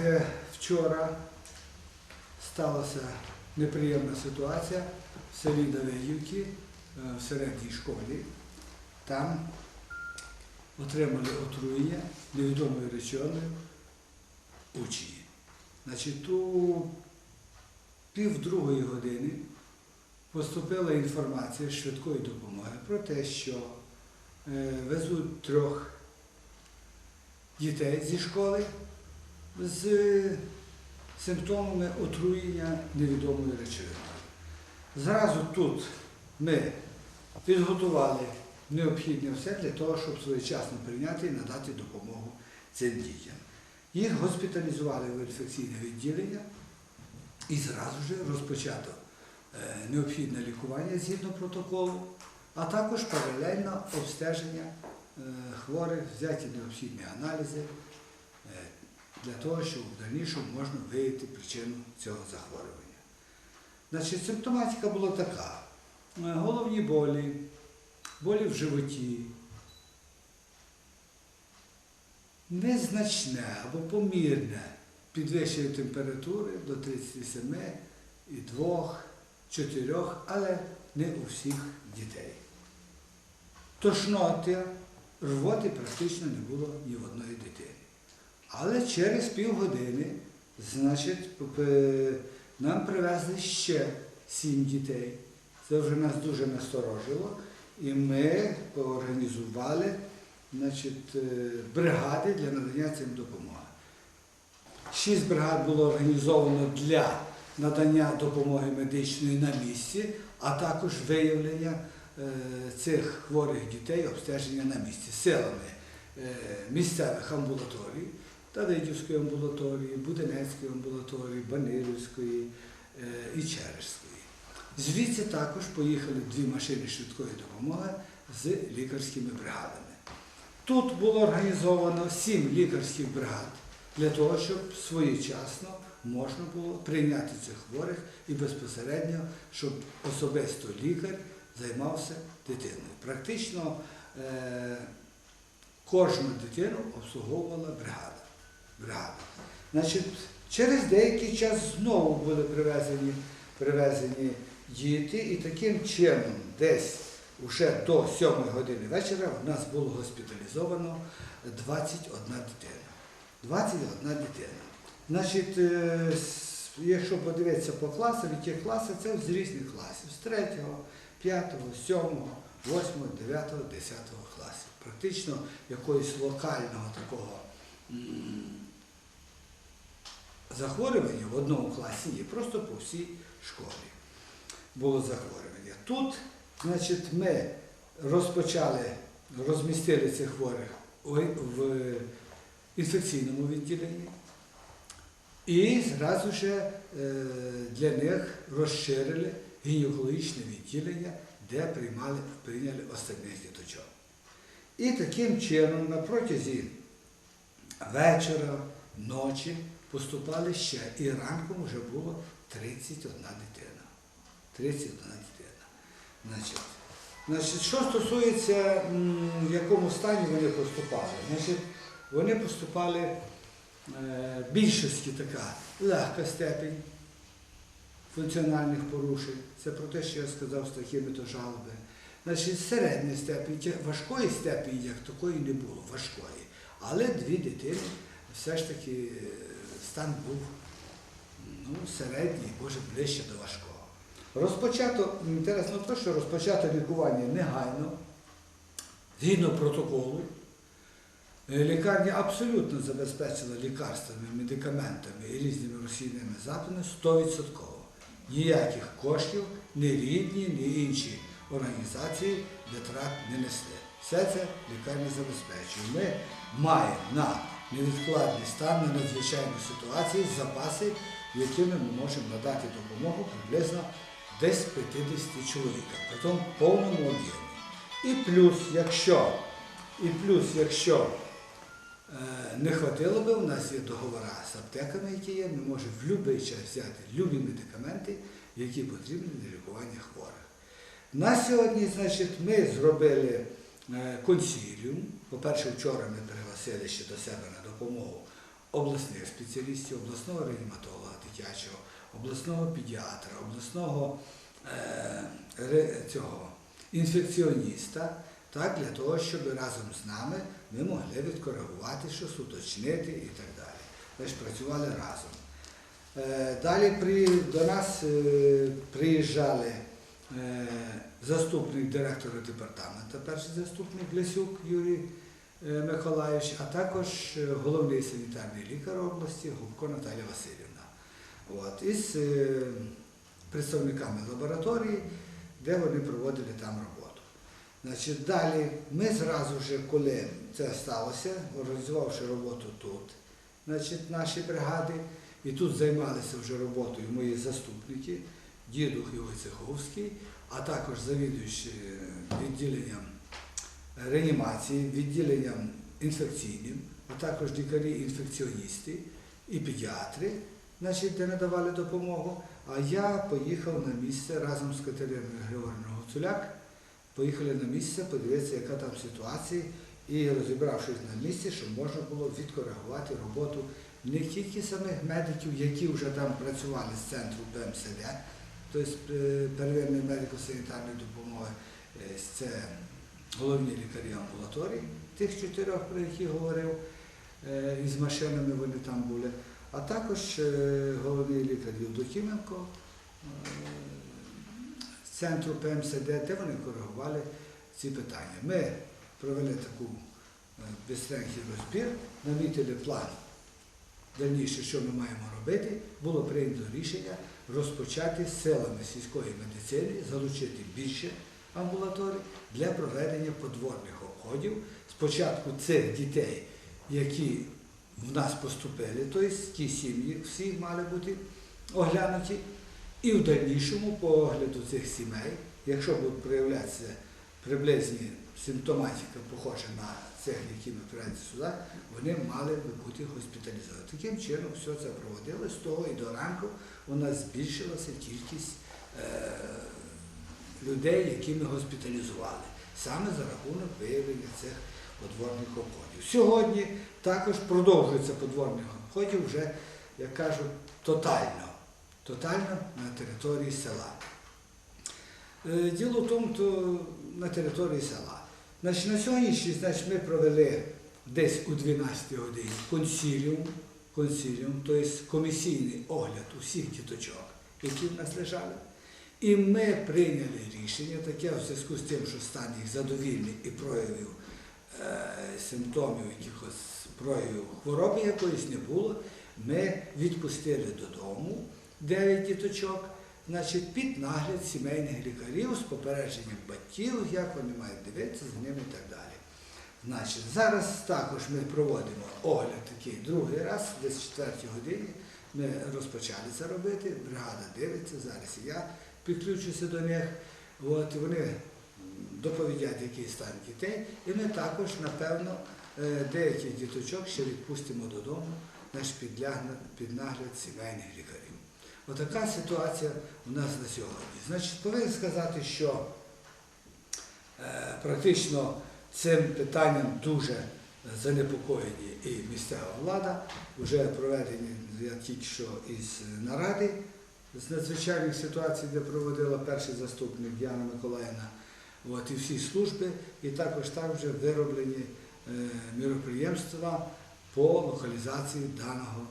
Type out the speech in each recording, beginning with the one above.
знаєте, вчора сталася неприємна ситуація в селі Давидівки, е, в середній школі. Там отримали отруєння невідомою речовиною учні. Значить, у півдругої години поступила інформація швидкої допомоги про те, що е, везуть трьох дітей зі школи з симптомами отруєння невідомою речовиною. Зразу тут ми підготували необхідне все для того, щоб своєчасно прийняти і надати допомогу цим дітям. Їх госпіталізували в інфекційне відділення і зразу ж розпочато е, необхідне лікування згідно протоколу, а також паралельно обстеження е, хворих, взяті необхідні аналізи для того, щоб в дальнішому можна виявити причину цього захворювання. Значить, симптоматика була така: Е, головні болі, болі в животі, незначне або помірне підвищення температури до 37 і 2, 4, але не у всіх дітей. Тошноти, рвоти практично не було ні в одної дитини. Але через півгодини, значить, нам привезли ще сім дітей. Це вже нас дуже насторожило. І ми організували значить, е, бригади для надання цим допомоги. Шість бригад було організовано для надання допомоги медичної на місці, а також виявлення е, цих хворих дітей, обстеження на місці силами е, місцевих амбулаторій, Давидівської амбулаторії, Буденецької амбулаторії, Банилівської е, і Чережської. Звідси також поїхали дві машини швидкої допомоги з лікарськими бригадами. Тут було організовано сім лікарських бригад для того, щоб своєчасно можна було прийняти цих хворих і безпосередньо, щоб особисто лікар займався дитиною. Практично е, кожну дитину обслуговувала бригада. Бригада. Значить, через деякий час знову були привезені, привезені діти, і таким чином десь уже до 7 години вечора в нас було госпіталізовано 21 дитина. 21 дитина. Значить, е, якщо подивитися по класам, які класи, це з різних класів. З 3, 5, 7, 8, 9, 10 класів. Практично якогось локального такого захворювання в одному класі є, просто по всій школі було захворювання. Тут, значить, ми розпочали, розмістили цих хворих в інфекційному відділенні. І зразу ж е, для них розширили гінекологічне відділення, де приймали, прийняли остальних діточок. І таким чином на протязі вечора, ночі поступали ще. І ранком вже було 31 дитина. 31 дитина. Значить, значить, що стосується, в якому стані вони поступали, значить, вони поступали е, більшості така легка степень функціональних порушень. Це про те, що я сказав з такими то жалоби. Значить, середня степень, важкої степені, як такої не було, важкої. Але дві дитини все ж таки е, стан був ну, середній, може ближче до важкого. Розпочато, інтересно те, що розпочато лікування негайно, згідно протоколу. Е, Лікарня абсолютно забезпечила лікарствами, медикаментами і різними розхідними засобами 100%. Ніяких коштів ні рідні, ні інші організації витрат не несли. Все це лікарня забезпечує. Ми маємо на невідкладний стан, на надзвичайну ситуацію запаси, якими ми можемо надати допомогу приблизно десь 50 чоловікам, при тому повному об'ємі. І плюс, якщо, і плюс, якщо Е, Не хватило би, у нас є договори з аптеками, які є, ми можемо в будь-який час взяти любі медикаменти, які потрібні для лікування хворих. На сьогодні, значить, ми зробили консиліум. По-перше, вчора ми пригласили ще до себе на допомогу обласних спеціалістів, обласного реаніматолога дитячого, обласного педіатра, обласного е, цього, інфекціоніста, так, для того, щоб разом з нами ми могли відкоригувати щось, уточнити і так далі. Ми ж працювали разом. Е, Далі при, до нас е, приїжджали е, заступник директора департаменту, перший заступник Лесюк Юрій е, Миколаївич, а також е, головний санітарний лікар області Губко Наталя Васильівна. От, із е, представниками лабораторії, де вони проводили там роботу. Значить, далі ми зразу вже, коли це сталося, організувавши роботу тут, значить, наші бригади, і тут займалися вже роботою мої заступники, дідух і Войцеховський, а також завідуючи відділенням реанімації, відділенням інфекційним, а також лікарі-інфекціоністи і педіатри, значить, де надавали допомогу. А я поїхав на місце разом з Катериною Григорівною Гуцуляк, поїхали на місце, подивитися, яка там ситуація, і розібравшись на місці, щоб можна було відкоригувати роботу не тільки самих медиків, які вже там працювали з центру ПМСД, тобто е, первинної медико-санітарної допомоги, е, це головні лікарі амбулаторії, тих чотирьох, про які говорив, е, із машинами вони там були, а також е, головний лікар Євдокименко е, центру ПМСД, де вони коригували ці питання. Ми провели таку е, бистренький розбір, намітили план дальніше, що ми маємо робити, було прийнято рішення розпочати з силами сільської медицини, залучити більше амбулаторій для проведення подворних обходів. Спочатку цих дітей, які в нас поступили, тобто ті сім'ї всі мали бути оглянуті, і в дальнішому по огляду цих сімей, якщо будуть проявлятися приблизні симптоматика похожа на цих, які привезли сюди, вони мали би бути госпіталізовані. Таким чином все це проводилось, з того і до ранку у нас збільшилася кількість е, людей, які ми госпіталізували, саме за рахунок виявлення цих подворних обходів. Сьогодні також продовжується подворних обходів вже, як кажуть, тотально, тотально на території села. Е, Діло в тому, то на території села. Значить, на сьогоднішній значить, ми провели десь у 12 годині консиліум, консиліум, тобто комісійний огляд усіх діточок, які в нас лежали. І ми прийняли рішення таке в зв'язку з тим, що стан їх задовільний і проявів е, симптомів, якихось проявів хвороби якоїсь не було. Ми відпустили додому 9 діточок, значить, під нагляд сімейних лікарів з попередженням батьків, як вони мають дивитися за ними і так далі. Значить, зараз також ми проводимо огляд такий другий раз, десь в 4 годині. Ми розпочали це робити, бригада дивиться, зараз і я підключуся до них. От, вони доповідять, який стан дітей. І ми також, напевно, е, деяких діточок ще відпустимо додому наш під нагляд сімейних лікарів. Отака ситуація у нас на сьогодні. Значить, повинен сказати, що е, практично цим питанням дуже занепокоєні і місцева влада. Вже проведені я тільки що із наради з надзвичайних ситуацій, де проводила перший заступник Діана Миколаївна, от, і всі служби, і також там вже вироблені е, міроприємства по локалізації даного,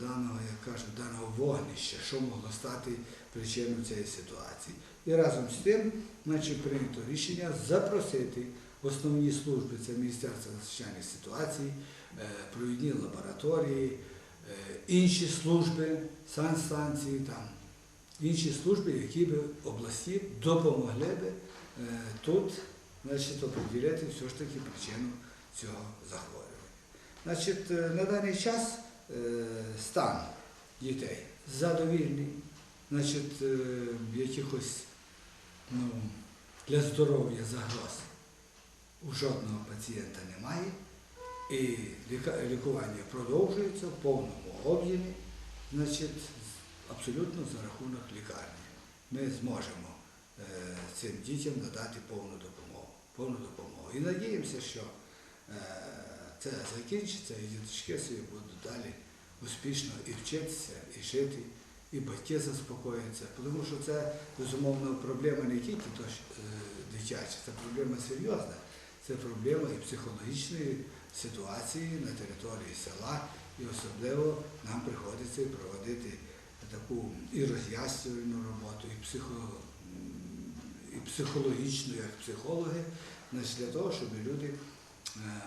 даного, як кажуть, даного вогнища, що могло стати причиною цієї ситуації. І разом з тим, значить, прийнято рішення запросити основні служби, це Міністерство надзвичайних ситуацій, е, провідні лабораторії, е, інші служби, санстанції, там, інші служби, які б області допомогли б е, тут значить, оприділити все ж таки причину цього захворювання. Значить, на даний час стан дітей задовільний, значить, е, якихось ну, для здоров'я загроз у жодного пацієнта немає. І лікування продовжується в повному об'ємі, значить, абсолютно за рахунок лікарні. Ми зможемо е, цим дітям надати повну допомогу. Повну допомогу. І надіємося, що е, це закінчиться, і діточки собі будуть далі успішно і вчитися, і жити, і батьки заспокояться. Тому що це, безумовно, проблема не тільки е, дитяча, це проблема серйозна. Це проблема і психологічної ситуації на території села, і особливо нам приходиться проводити таку і роз'яснювальну роботу, і, психо, і психологічну, як психологи, для того, щоб люди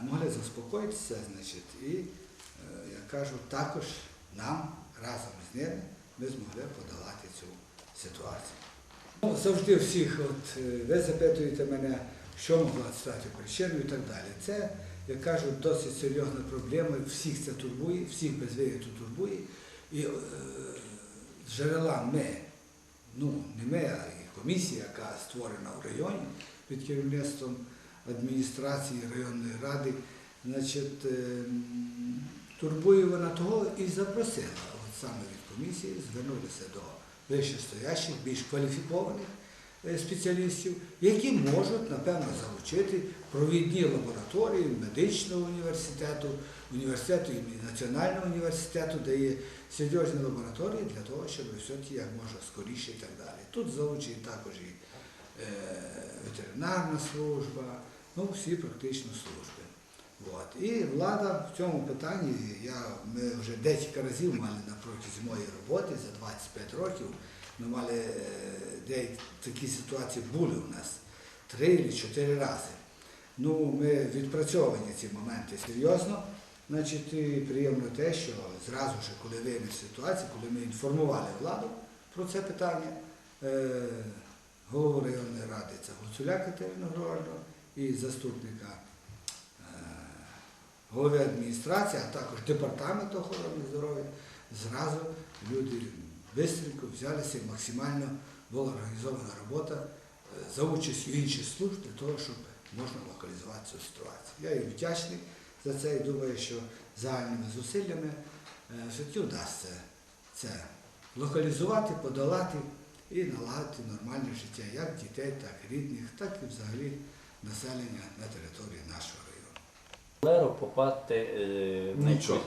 могли заспокоїтися, значить, і, е, як кажуть, також нам разом з ними ми змогли подолати цю ситуацію. Ну, Завжди всіх, от е, ви запитуєте мене, що могла стати причиною і так далі. Це, як кажуть, досить серйозна проблема, всіх це турбує, всіх без вигляду турбує. І е, джерела ми, ну не ми, а і комісія, яка створена в районі під керівництвом адміністрації районної ради, значить, е, турбує вона того і запросила. От саме від комісії звернулися до вищестоящих, більш кваліфікованих е, спеціалістів, які можуть, напевно, залучити провідні лабораторії медичного університету, університету і Національного університету, де є серйозні лабораторії для того, щоб все-таки як можна скоріше і так далі. Тут залучені також і е, ветеринарна служба, ну всі практично служби. От. І влада в цьому питанні, я, ми вже декілька разів мали на протязі моєї роботи за 25 років, ми мали е, деякі такі ситуації були у нас три чи чотири рази. Ну, ми відпрацьовані ці моменти серйозно. Значить, і приємно те, що зразу ж, коли виник ситуація, коли ми інформували владу про це питання, е, голову районної ради це Гуцуля Катерину Григорівну і заступника е, голови адміністрації, а також департаменту охорони здоров'я, зразу люди швидко взялися і максимально була організована робота е, за участю інших служб для того, щоб можна локалізувати цю ситуацію. Я їм вдячний за це і думаю, що загальними зусиллями е, все-таки вдасться це локалізувати, подолати і наладити нормальне життя як дітей, так і рідних, так і взагалі населення на території нашого району. Леро попасти е, Нічого.